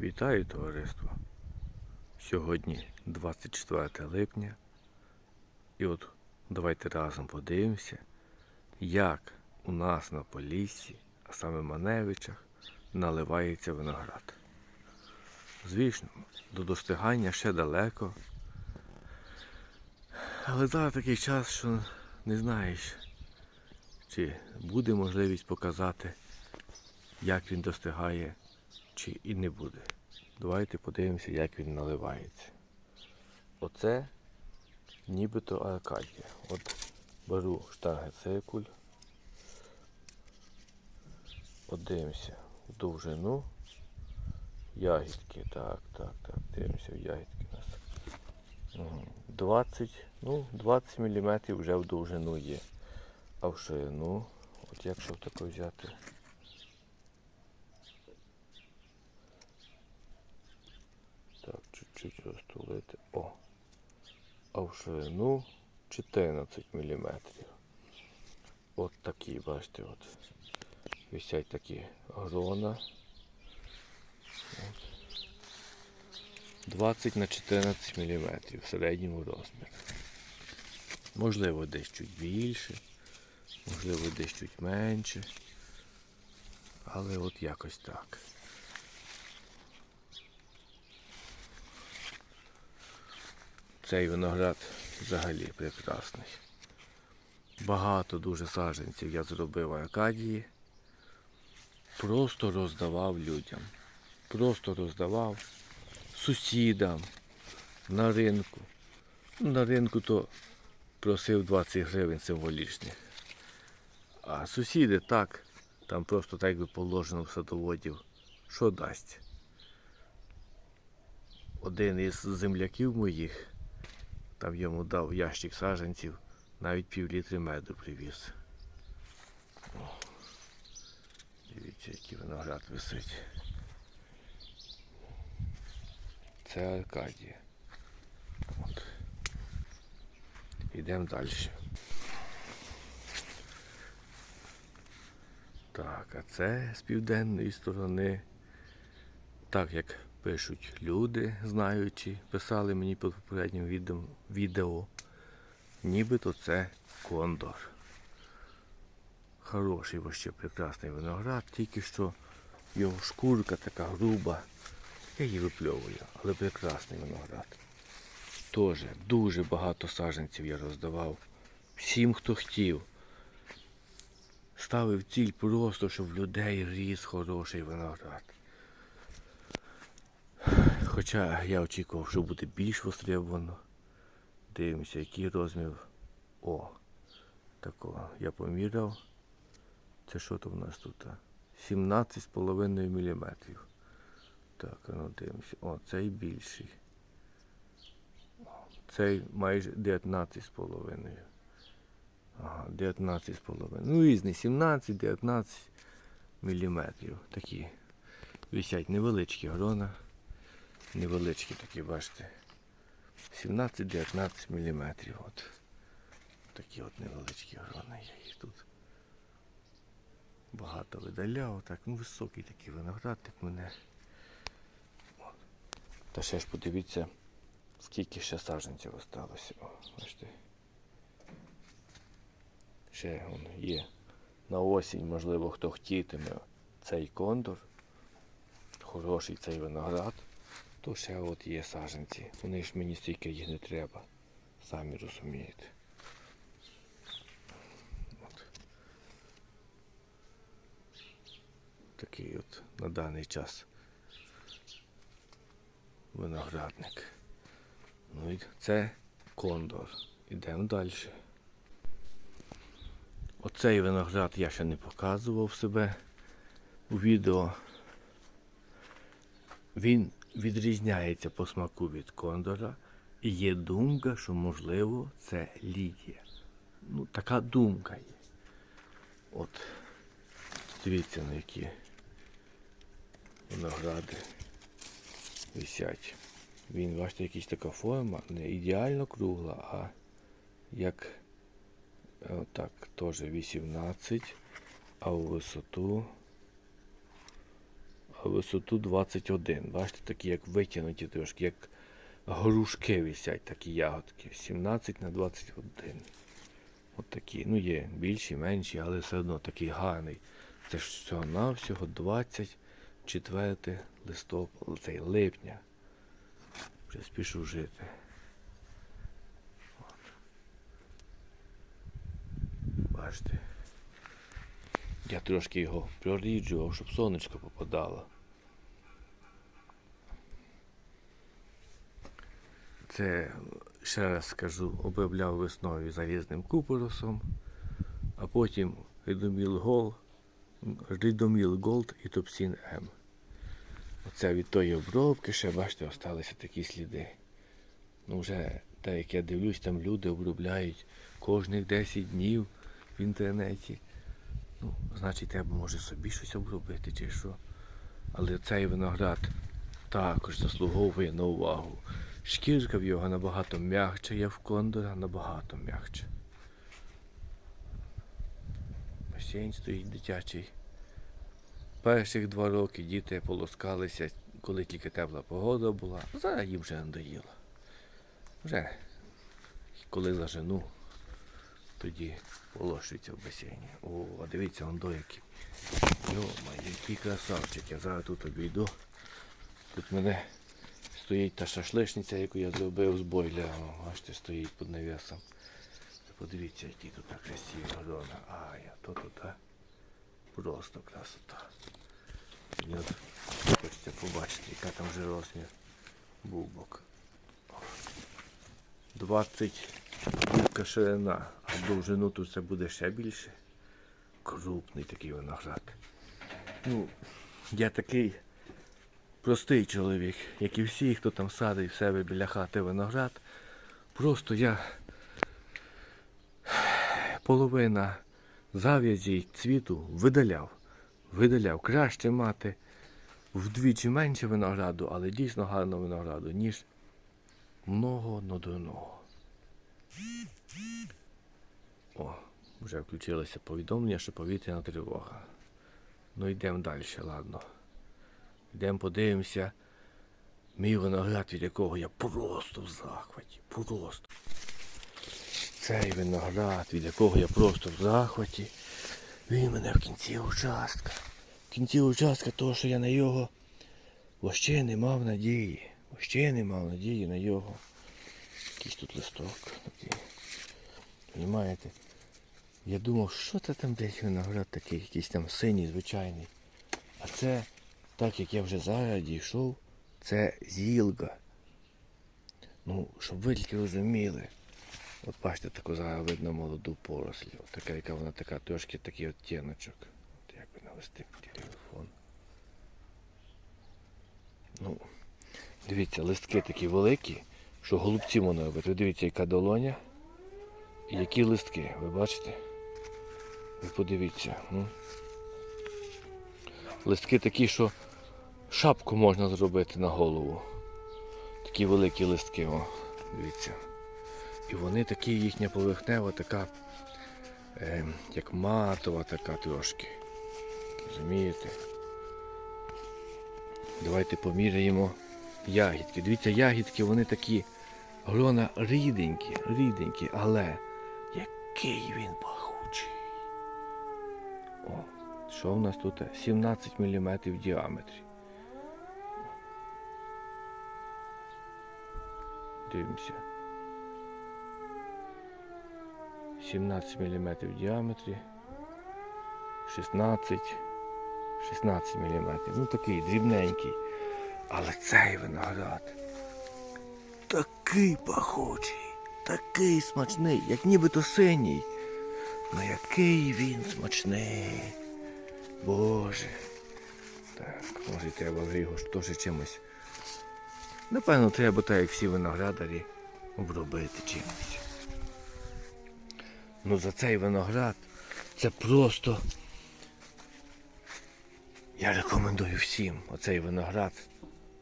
Вітаю товариство. Сьогодні 24 липня. І от давайте разом подивимося, як у нас на Поліссі, а саме Маневичах, наливається виноград. Звісно, до достигання ще далеко. Але зараз такий час, що не знаєш, чи буде можливість показати, як він достигає чи і не буде. Давайте подивимося, як він наливається. Оце нібито Аркадія. От беру штангецикуль. Подивимося в довжину. Ягідки. Так, так, так. Дивимося в ягідки у нас. 20, ну, 20 мм вже в довжину є. А в ширину, от якщо таке взяти. Так, чуть-чуть розтулити. О. А в ширину 14 мм. От такі, бачите, от. Висять такі грона. От. 20 на 14 мм в середньому розмірі. Можливо, десь чуть більше, можливо, десь чуть менше. Але от якось так. Цей виноград взагалі прекрасний. Багато дуже саджанців я зробив в Аркадії. Просто роздавав людям. Просто роздавав сусідам на ринку. Ну, На ринку то просив 20 гривень символічних. А сусіди так, там просто так би положено в садоводів. Що дасть? Один із земляків моїх там йому дав ящик саджанців, навіть пів літри меду привіз. Дивіться, який виноград висить. Це Аркадія. От. Йдемо далі. Так, а це з південної сторони. Так як пишуть люди, знаючи, писали мені під попереднім відео, нібито це кондор. Хороший вообще прекрасний виноград, тільки що його шкурка така груба. Я її випльовую, але прекрасний виноград. Теж дуже багато саджанців я роздавав. Всім, хто хотів. Ставив ціль просто, щоб в людей ріс хороший виноград. Хоча я очікував, що буде більш востребовано. Дивимося, який розмір. О, такого я поміряв. Це що то в нас тут? 17,5 мм. Так, ну дивимося. О, цей більший. Цей майже 19,5. Ага, 19,5. Ну різний, 17, 19 міліметрів. Такі висять невеличкі грона. Невеличкі такі, бачите. 17-19 міліметрів. От. Такі от невеличкі грони. Я їх тут багато видаляв. Так, ну високий такий виноград, як мене. От. Та ще ж подивіться, скільки ще саджанців осталося. О, бачите. Ще он є. На осінь, можливо, хто хотітиме цей кондор. Хороший цей виноград. То ще от є саджанці. Вони ж мені стільки їх не треба. Самі розумієте. От. Такий от на даний час виноградник. Ну і це кондор. Ідемо далі. Оцей виноград я ще не показував себе у відео. Він відрізняється по смаку від кондора. І є думка, що можливо це Лідія. Ну, така думка є. От. Дивіться, на які виногради висять. Він, бачите, якась така форма, не ідеально кругла, а як е, отак, теж 18, а у висоту, висоту 21. Бачите, такі як витягнуті трошки, як грушки висять такі ягодки. 17 на 21. От такі. Ну є більші, менші, але все одно такий гарний. Це ж всього навсього 24 листопада, цей липня. Вже спішу жити. От. Бачите. Я трошки його проріджував, щоб сонечко попадало. Це, ще раз скажу, обробляв весною залізним купоросом, а потім Рідоміл Гол, Рідоміл Голд і Топсін М. Оце від тої обробки ще, бачите, залишилися такі сліди. Ну вже, так як я дивлюсь, там люди обробляють кожних 10 днів в інтернеті. Ну, значить, треба може собі щось обробити чи що. Але цей виноград також заслуговує на увагу. Шкірка в його набагато м'якча, є в кондора набагато м'якче. Басейн стоїть дитячий. Перших два роки діти полоскалися, коли тільки тепла погода була. Зараз їм вже надоїло. Вже коли зажену, тоді полощується в басейні. О, а дивіться, он до який. Йома, який красавчик. Я зараз тут обійду. Тут мене стоїть та шашличниця, яку я зробив з бойля. Бачите, стоїть під навісом. Подивіться, які тут красиві горони. А, я то тут а, просто красота. Мені от хочеться побачити, яка там вже розмір бубок. 20 дірка ширина, а довжину тут це буде ще більше. Крупний такий виноград. Ну, я такий простий чоловік, як і всі, хто там садить в себе біля хати виноград. Просто я половина зав'язі цвіту видаляв. Видаляв. Краще мати вдвічі менше винограду, але дійсно гарного винограду, ніж много нодурного. О, вже включилося повідомлення, що повітряна тривога. Ну йдемо далі, ладно. Йдемо подивимося. Мій виноград, від якого я просто в захваті. Просто. Цей виноград, від якого я просто в захваті. Він мене в кінці участка. В кінці участка того, що я на його вообще не мав надії. Вообще не мав надії на його. Якийсь тут листок такий. Понімаєте? Я думав, що це там десь виноград такий, якийсь там синій, звичайний. А це, так як я вже зараз дійшов, це зілга. Ну, щоб ви тільки розуміли. От бачите, таку зараз видно молоду поросль. От така, яка вона така, трошки такий оттіночок. От як би навести телефон. Ну, дивіться, листки такі великі, що голубці можна робити. Ви дивіться, яка долоня і які листки, ви бачите? Ви подивіться. Ну. Листки такі, що шапку можна зробити на голову. Такі великі листки, о, дивіться. І вони такі, їхня поверхнева така, е, як матова така трошки. Розумієте? Давайте поміряємо ягідки. Дивіться, ягідки, вони такі грона ріденькі, ріденькі, але який він пахучий. О, що в нас тут? 17 мм в діаметрі. Дивимося. 17 мм в діаметрі. 16. 16 мм. Ну такий дрібненький. Але цей виноград такий пахучий, такий смачний, як нібито синій. Ну який він смачний. Боже. Так, може треба його теж чимось. Напевно, треба так, як всі виноградарі, обробити чимось. Ну за цей виноград це просто. Я рекомендую всім оцей виноград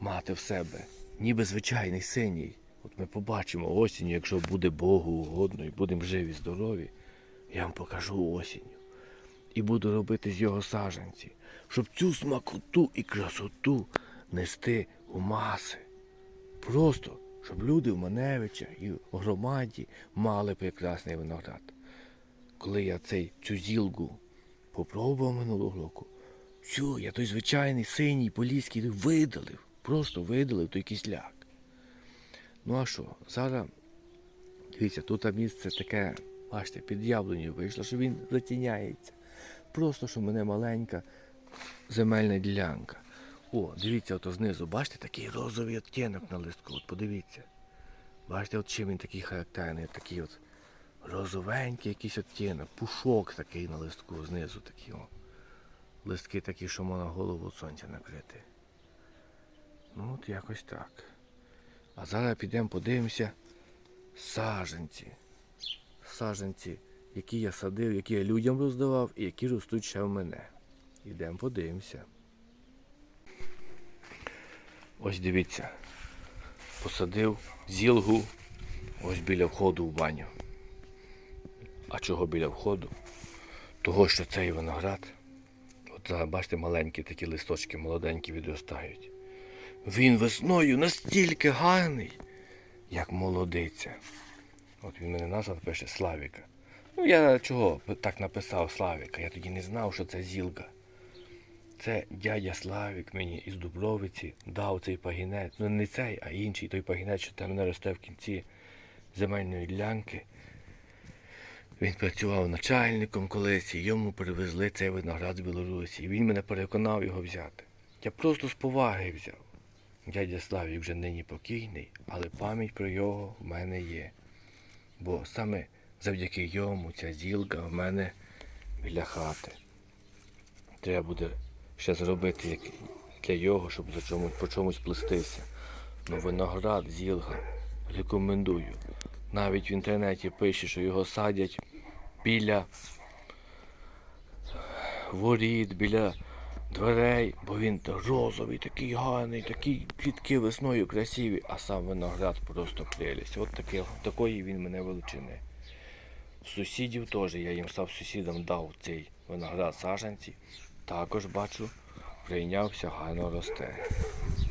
мати в себе. Ніби звичайний синій. От ми побачимо осінню, якщо буде Богу угодно і будемо живі, здорові, я вам покажу осінню. і буду робити з його саженці, щоб цю смакоту і красоту нести у маси. Просто, щоб люди в Маневичах і в громаді мали прекрасний виноград. Коли я цей, цю зілгу попробував минулого року, всю, я той звичайний синій поліський видалив, просто видалив той кисляк. Ну а що, зараз, дивіться, тут місце таке, бачите, під яблунею вийшло, що він затіняється. Просто що в мене маленька земельна ділянка. О, дивіться, ото знизу, бачите, такий розовий оттінок на листку. От подивіться. Бачите, от чим він такий характерний, такий от розовенький якийсь оттінок, пушок такий на листку знизу такі. О. Листки такі, що можна голову від сонця накрити. Ну от якось так. А зараз підемо подивимося саженці. Саженці, які я садив, які я людям роздавав і які ростуть ще в мене. Ідемо подивимося. Ось дивіться. Посадив зілгу ось біля входу в баню. А чого біля входу? Того, що цей виноград, от бачите, маленькі такі листочки молоденькі відростають. Він весною настільки гарний, як молодиця. От він мене назвав пише Славіка. Ну я чого так написав Славіка? Я тоді не знав, що це зілка. Це дядя Славік мені із Дубровиці дав цей пагінець. Ну не цей, а інший той пагінець, що там мене росте в кінці земельної ділянки. Він працював начальником колись, і йому привезли цей виноград з Білорусі. І він мене переконав його взяти. Я просто з поваги взяв. Дядя Славік вже нині покійний, але пам'ять про його в мене є. Бо саме завдяки йому ця зілка в мене біля хати. Треба буде ще зробити як для його, щоб за чомусь, по чомусь плестися. Ну, виноград, зілга, рекомендую. Навіть в інтернеті пише, що його садять біля воріт, біля дверей, бо він розовий, такий гарний, такі квітки весною красиві, а сам виноград просто прелість. От таке, такої він мене величини. Сусідів теж, я їм став сусідам дав цей виноград саженці. Також бачу, прийнявся, гарно росте.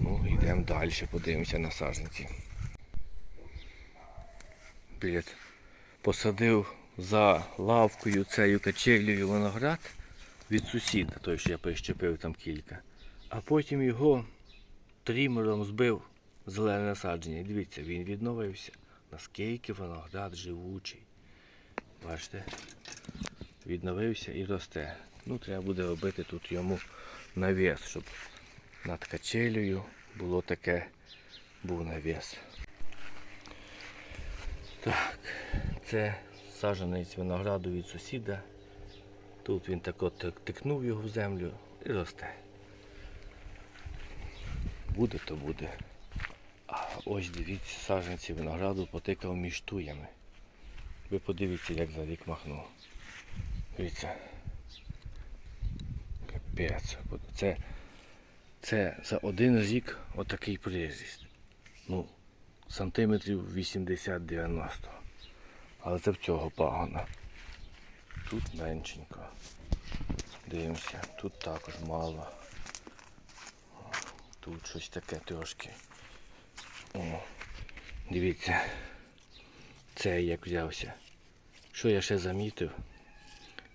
Ну, йдемо далі, подивимося на саженці. Перед посадив за лавкою цією качелею виноград від сусіда, той, що я прищепив там кілька. А потім його трімером збив зелене насадження. Дивіться, він відновився. Наскільки виноград живучий. Бачите? Відновився і росте. Ну, треба буде робити тут йому навіс, щоб над качелею було таке, був навіс. Так, це саджанець винограду від сусіда. Тут він так от тикнув його в землю і росте. Буде, то буде. А ось дивіться, саджанці винограду потикав між туями. Ви подивіться, як за рік махнув. Дивіться. Капець. Це, це за один рік отакий приріст. Ну, сантиметрів 80-90. Але це в цього пагона. Тут меншенько. Дивимося, тут також мало. Тут щось таке трошки. О, дивіться, це як взявся. Що я ще замітив?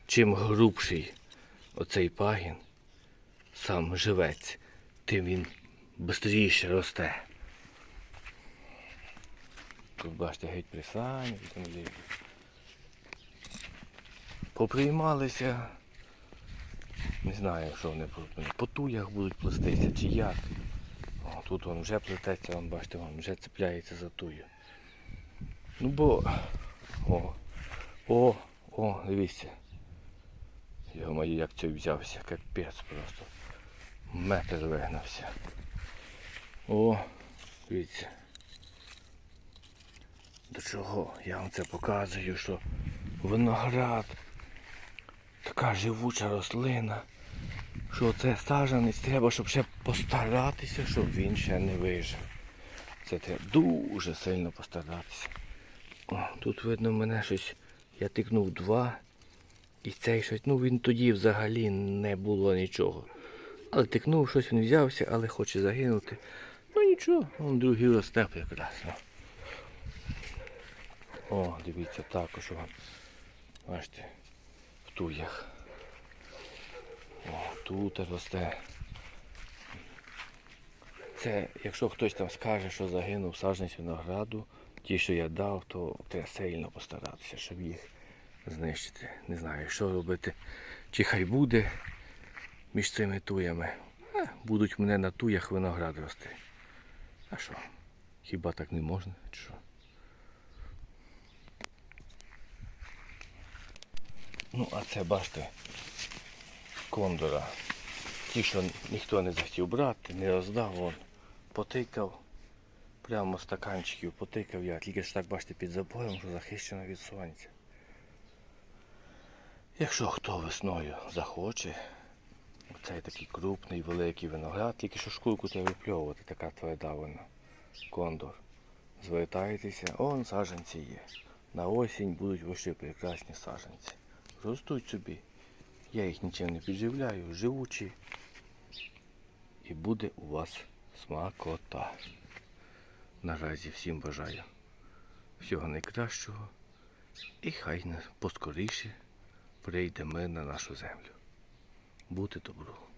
Чим грубший оцей пагін, сам живець, тим він швидше росте. Тут бачите, геть присані, є. Поприймалися. Не знаю, що вони по, туях будуть плестися чи як. О, тут він вже плететься, вон, бачите, він вже цепляється за тую. Ну бо. О, о, о, дивіться. Його мої як цей взявся, капець просто. Метр вигнався. О, дивіться. До чого? Я вам це показую, що виноград така живуча рослина, що це саджанець треба, щоб ще постаратися, щоб він ще не вижив. Це треба дуже сильно постаратися. О, тут видно мене щось. Я тикнув два І цей щось, ну він тоді взагалі не було нічого. Але тикнув щось, він взявся, але хоче загинути. Ну нічого, он другий росте прекрасно. О, дивіться, також вам. Бачите, в туях. О, тут росте. Це, якщо хтось там скаже, що загинув саджанець винограду, ті, що я дав, то треба сильно постаратися, щоб їх знищити. Не знаю, що робити. Чи хай буде між цими туями. А, будуть мене на туях виноград рости. А що? Хіба так не можна? Чи? Ну, а це бачите, кондора. Ті, що ніхто не захотів брати, не роздав, вон, потикав. Прямо стаканчиків потикав я, тільки ж так бачите під забором, що захищено від сонця. Якщо хто весною захоче, оцей такий крупний, великий виноград, тільки що шкурку треба випльовувати, така тверда вона. Кондор. Звертайтеся, он саджанці є. На осінь будуть ваші прекрасні саджанці. Ростуть собі. Я їх нічим не підживляю, живучі. І буде у вас смакота. Наразі всім бажаю всього найкращого. І хай поскоріше прийде мир на нашу землю. Бути добру.